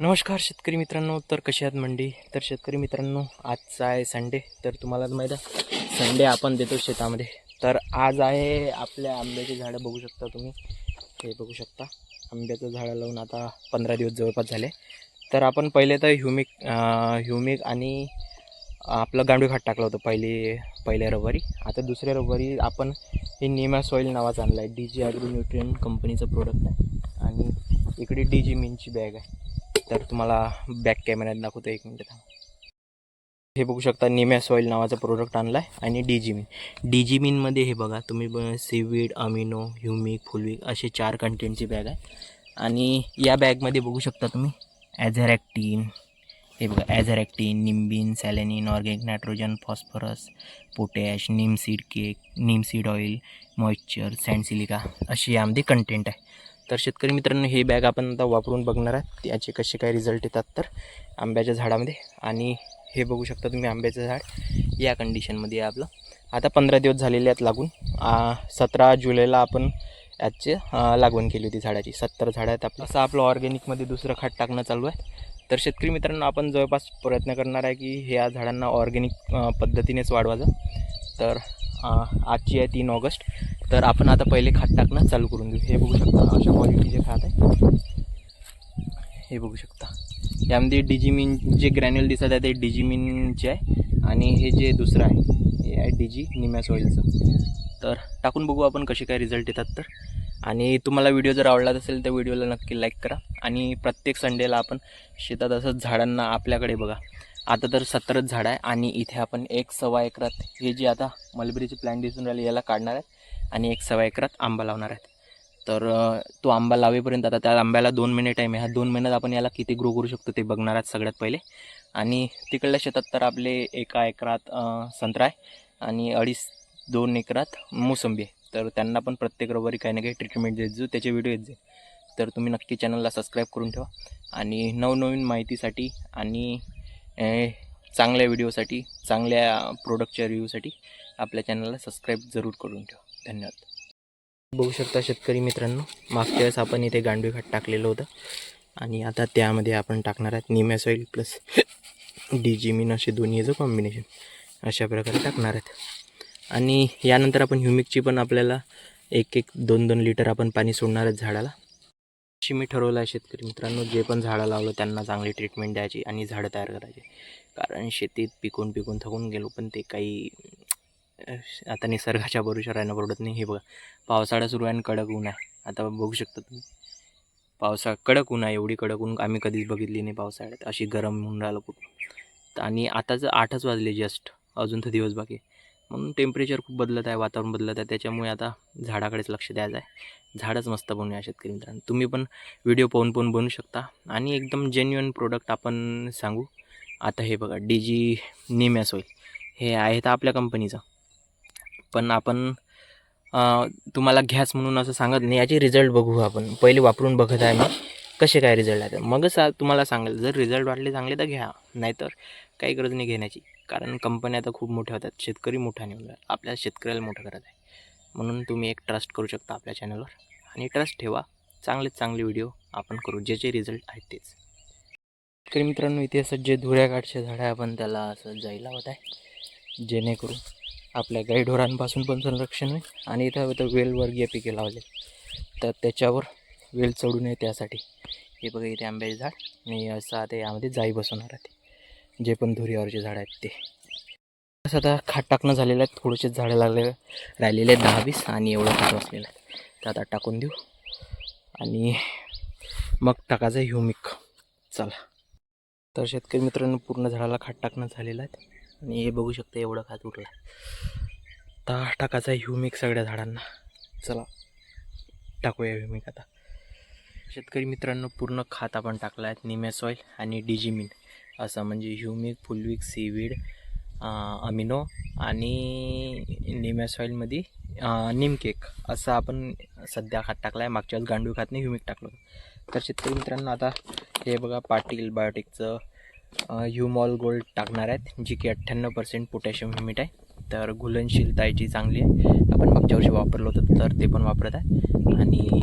नमस्कार शेतकरी मित्रांनो तर कसे आहात मंडी? तर शेतकरी मित्रांनो आजचा आहे संडे तर तुम्हाला माहीत आहे संडे आपण देतो शेतामध्ये. तर आज आहे आपल्या आंब्याची झाडं बघू शकता तुम्ही. हे बघू शकता आंब्याचं झाडं लावून आता पंधरा दिवस जवळपास झाले. तर आपण पहिले तर ह्युमिक ह्युमिक आणि आपलं गांडूळ खाट टाकलं होतं पहिले पहिल्या रविवारी. आता दुसऱ्या रविवारी आपण हे निमा सॉईल नावाचं आणलं आहे. डी जी ॲग्रो न्यूट्रियन कंपनीचं प्रोडक्ट आहे. आणि इकडे डी जी मिनची बॅग आहे. तर तुम्हाला बॅक कॅमेऱ्यात दाखवतो एक मिनिट हे बघू शकता निम्या सॉईल नावाचं प्रोडक्ट आणला आहे आणि डीजीमिन डीजीमिनमध्ये हे बघा तुम्ही ब सीवीड अमिनो ह्युमिक फुलविक असे चार कंटेंटची बॅग आहे. आणि या बॅगमध्ये बघू शकता तुम्ही ॲझरॅक्टिन हे बघा azadirachtin nimbin salannin organic nitrogen phosphorus potash seed cake seed oil moisture sand silica अशी यामध्ये कंटेंट आहे. तर शेतकरी मित्रांनो ही बॅग आपण आता वापरून बघणार आहात. याचे कसे काय रिझल्ट येतात तर आंब्याच्या झाडामध्ये. आणि हे बघू शकता तुम्ही आंब्याचं झाड या कंडिशनमध्ये आहे आपलं. आता पंधरा दिवस झालेले आहेत लागून. सतरा जुलैला आपण याचे लागवण केली होती झाडाची. सत्तर झाडं आहेत आपलं. असं आपलं ऑर्गॅनिकमध्ये दुसरं खाट टाकणं चालू आहे. तर शेतकरी मित्रांनो आपण जवळपास प्रयत्न करणार आहे की हे या झाडांना ऑर्गॅनिक पद्धतीनेच वाढवायचं. तर आजची आहे तीन ऑगस्ट. तर आपण आता पहिले खात टाकणं चालू करून देऊ. हे बघू शकता अशा क्वालिटीचे खात आहे. हे बघू शकता. यामध्ये डिजिमिन जे ग्रॅन्युल दिसत आहे ते डिजिमिनचे आहे आणि हे जे दुसरं आहे हे आहे डिजी निमॅस ऑइलचं तर टाकून बघू आपण कसे काय रिझल्ट येतात तर. आणि तुम्हाला व्हिडिओ जर आवडला असेल तर व्हिडिओला नक्की लाईक करा. आणि प्रत्येक संडेला आपण शेतात असंच झाडांना आपल्याकडे बघा. आता तर सत्तरच झाड आहे आणि इथे आपण एक सव्वा एकरात हे जे आता मलबेरीचे प्लॅन दिसून राहिले याला काढणार आहेत आणि एक सव्वा एकरात आंबा लावणार आहेत. तर तो आंबा लावेपर्यंत आता त्या आंब्याला दोन महिने टाईम आहे. ह्या दोन महिन्यात आपण याला किती ग्रो करू शकतो ते बघणार आहेत सगळ्यात पहिले. आणि तिकडल्या शेतात तर आपले एका एकरात संत्रा आहे आणि अडीच दोन एकरात मोसंबी आहे. तर त्यांना पण प्रत्येक रविवारी काही ना काही ट्रीटमेंट देत जाऊ. त्याचे व्हिडिओ येत जाईल. तर तुम्ही नक्की चॅनलला सबस्क्राईब करून ठेवा. आणि नवनवीन माहितीसाठी आणि चांगल्या व्हिडिओसाठी चांगल्या प्रोडक्टच्या रिव्ह्यूसाठी आपल्या चॅनलला सबस्क्राईब जरूर करून ठेवा. धन्यवाद. बघू शकता शेतकरी मित्रांनो मागच्या वेळेस आपण इथे गांडूळ खत टाकलेलं होतं. आणि आता त्यामध्ये आपण टाकणार आहेत निम्या सॉईल प्लस डिजिमिन असे दोन्हीचं कॉम्बिनेशन अशा प्रकारे टाकणार आहेत. आणि यानंतर आपण ह्युमिकची पण आपल्याला एक एक दोन दोन लिटर आपण पाणी सोडणार आहेत झाडाला. अशी मी ठरवलं आहे शेतकरी मित्रांनो जे पण झाडं लावलं त्यांना चांगली ट्रीटमेंट द्यायची आणि झाडं तयार करायचे. कारण शेतीत पिकून पिकून थकून गेलो पण ते काही आता निसर्गाच्या भरोशावर राहणं परवडत नाही. हे बघा पावसाळा सुरू आहे आणि कडक ऊन आहे. आता बघू शकता तुम्ही. पावसाळा कडक ऊन आहे एवढी कडक ऊन आम्ही कधीच बघितली नाही पावसाळ्यात. अशी गरम होऊन राहिलं खूप आणि आताच आठच वाजले जस्ट अजून तर दिवस बाकी आहे. म्हणून टेम्परेचर खूप बदलत आहे वातावरण बदलत आहे. त्याच्यामुळे आता झाडाकडेच लक्ष द्यायचं आहे. झाडच मस्त बनवूया शेतकरी मित्रांनो. तुम्ही पण व्हिडिओ पाहून पाहून बनवू शकता. आणि एकदम जेन्युअन प्रोडक्ट आपण सांगू. आता हे बघा डी जी निमॅस होईल हे आहे तर आपल्या कंपनीचं पण आपण तुम्हाला घ्याच म्हणून असं सांगत नाही. याचे रिझल्ट बघू आपण. पहिले वापरून बघत आहे मी. कसे काय रिझल्ट आहे मगच तुम्हाला सांगेल. जर रिझल्ट वाटले चांगले तर घ्या. नाहीतर काही गरज नाही घेण्याची. कारण कंपन्या आता खूप मोठ्या होतात. शेतकरी मोठा नाही आपल्या शेतकऱ्याला मोठं करत आहे. म्हणून तुम्ही एक ट्रस्ट करू शकता आपल्या चॅनलवर आणि ट्रस्ट ठेवा. चांगलेच चांगले व्हिडिओ आपण करू. जे जे रिझल्ट आहेत तेच. शेतकरी मित्रांनो इथे असं जे धुऱ्याकाठचे झाड आहे आपण त्याला असं जाई लावत आहे जेणेकरून आपल्या गाईढोरांपासून पण संरक्षण होईल आणि इथं तर वेलवर्गीय पिके लावले. तर त्याच्यावर वेल चढू नये त्यासाठी. हे बघा इथे आंब्याचे झाड. आणि असं आता यामध्ये जाई बसवणार आहे. जे पण धुरीवरचे झाडं आहेत ते. असं आता खाट टाकणं झालेलं आहे. थोडेसेच झाडं लागले राहिलेले आहेत दहा वीस आणि एवढं खाट असलेलं आहे. तर आता टाकून देऊ. आणि मग टाकायचं ह्युमिक. चला. तर शेतकरी मित्रांनो पूर्ण झाडाला खाट टाकणं झालेलं आहे. आणि हे बघू शकता एवढं खात उरलं आता टाकायचा ह्युमिक सगळ्या झाडांना. चला. टाकूया ह्युमिक आता. शेतकरी मित्रांनो पूर्ण खात आपण टाकलं आहे. निमॅस सॉईल आणि डिजिमिन. असं म्हणजे ह्युमिक फुलविक सीवीड अमिनो आणि निमॅस ऑइलमध्ये निमकेक असं आपण सध्या खात टाकला आहे मागच्या वेळेस गांडूळ खात नाही ह्युमिक टाकलं तर शेतकरी मित्रांनो आता हे बघा पाटील बायोटिकचं ह्युमॉल गोल्ड टाकणार आहेत जी की अठ्ठ्याण्णव पर्सेंट पोटॅशियम ह्युमिट आहे. तर घुलनशीलता याची चांगली आहे. आपण मागच्या वर्षी वापरलं होतं तर ते पण वापरत आहे. आणि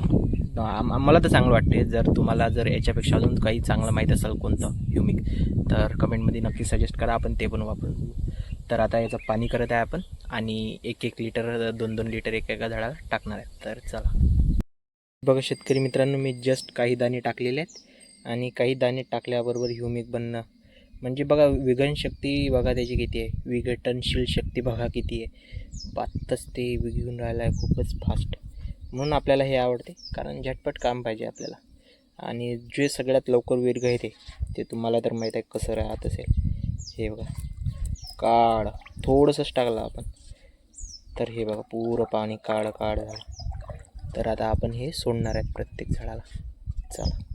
मला तर चांगलं वाटते जर तुम्हाला जर याच्यापेक्षा अजून काही चांगलं माहीत असेल कोणतं ह्युमिक तर कमेंटमध्ये नक्की सजेस्ट करा. आपण ते पण वापरून तर आता याचं पाणी करत आहे आपण आणि एक एक लिटर दोन दोन लिटर एका एका झाडाला टाकणार आहे. तर चला. बघा शेतकरी मित्रांनो मी जस्ट काही दाणे टाकलेले आहेत. आणि काही दाणे टाकल्याबरोबर ह्युमिक बनणं म्हणजे बघा विघन शक्ती बघा त्याची किती आहे. विघटनशील शक्ती बघा किती आहे. बातच ते विघून राहिलं आहे खूपच फास्ट म्हणून आपल्याला हे आवडते. कारण झटपट काम पाहिजे आपल्याला. आणि जे सगळ्यात लवकर विरघळते ते तुम्हाला तर माहीत आहे कसं राहत असेल. हे बघा. काळ थोडंसंच टाकलं आपण. तर हे बघा पुरं पाणी काढ काढ झालं. तर आता आपण हे सोडणार आहेत प्रत्येक झाडाला. चला.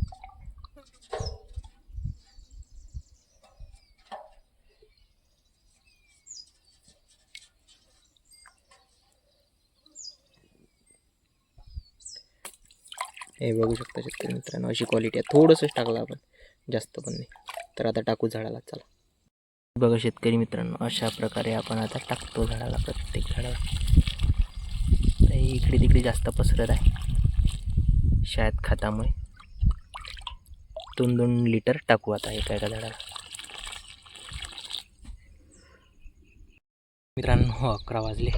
हे बघू शकता शेतकरी मित्रांनो अशी क्वालिटी आहे. थोडंसंच टाकलं आपण. जास्त पण नाही. तर आता टाकू झाडाला. चला. बघा शेतकरी मित्रांनो अशा प्रकारे आपण आता टाकतो झाडाला प्रत्येक झाडाला. इकडे तिकडे जास्त पसरत आहे. शाळेत खतामुळे. दोन दोन लिटर टाकू आता एका एका झाडाला. मित्रांनो हो अकरा वाजले.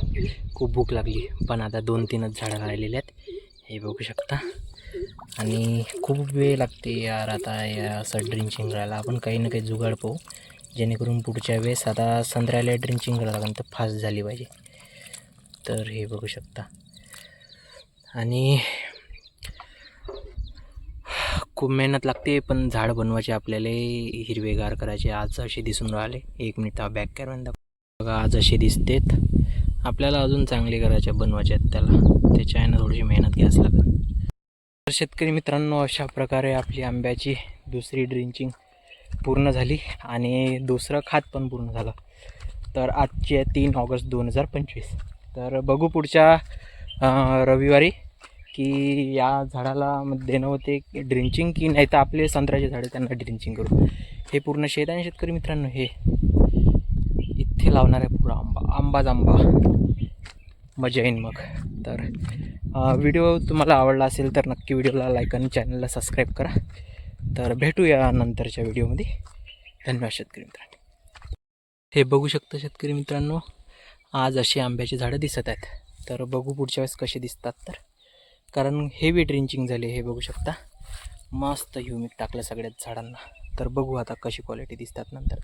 खूप भूक लागली. पण आता दोन तीनच झाडं राहिलेले आहेत. हे बघू शकता. आणि खूप वेळ लागते यार आता या असं ड्रिंचिंग करायला. आपण काही ना काही जुगाड पाहू. जेणेकरून पुढच्या वेळेस आता संत्र्याला ड्रिंचिंग करायला लागेल तर फास्ट झाली पाहिजे. तर हे बघू शकता. आणि खूप मेहनत लागते पण झाड बनवायचे आपल्याला हिरवेगार करायचे. आज असे दिसून राहिले. एक मिनिट हा बॅक कॅरमॅन दाखव. बघा आज असे दिसतेत. आपल्याला अजून चांगले करायचे बनवायचे आहेत त्याला. त्याच्या आहे ना थोडीशी मेहनत घ्यायच लागेल. तर शेतकरी मित्रांनो अशा प्रकारे आपली आंब्याची दुसरी ड्रिंचिंग पूर्ण झाली आणि दुसरं खात पण पूर्ण झालं. तर आजची आहे तीन ऑगस्ट दोन हजार पंचवीस. तर बघू पुढच्या रविवारी की या झाडाला देणं होते ड्रिंचिंग की नाही तर आपले संत्र्याचे झाडं त्यांना ड्रिंचिंग करू. हे पूर्ण शेत आहे शेतकरी मित्रांनो हे इथे लावणार आहे पूर्ण आंबा आंबाच आंबा. मजा येईन मग. तर व्हिडिओ तुम्हाला आवडला असेल तर नक्की व्हिडिओला लाईक आणि चॅनलला सबस्क्राईब करा. तर भेटूया नंतरच्या व्हिडिओमध्ये. धन्यवाद शेतकरी मित्रांनो. हे बघू शकता शेतकरी मित्रांनो आज अशी आंब्याची झाडं दिसत आहेत. तर बघू पुढच्या वेळेस कसे दिसतात तर. कारण हेवी ड्रिंचिंग झाली हे बघू शकता. मस्त ह्युमिक टाकलं सगळ्याच झाडांना. तर बघू आता कशी क्वालिटी दिसतात नंतर.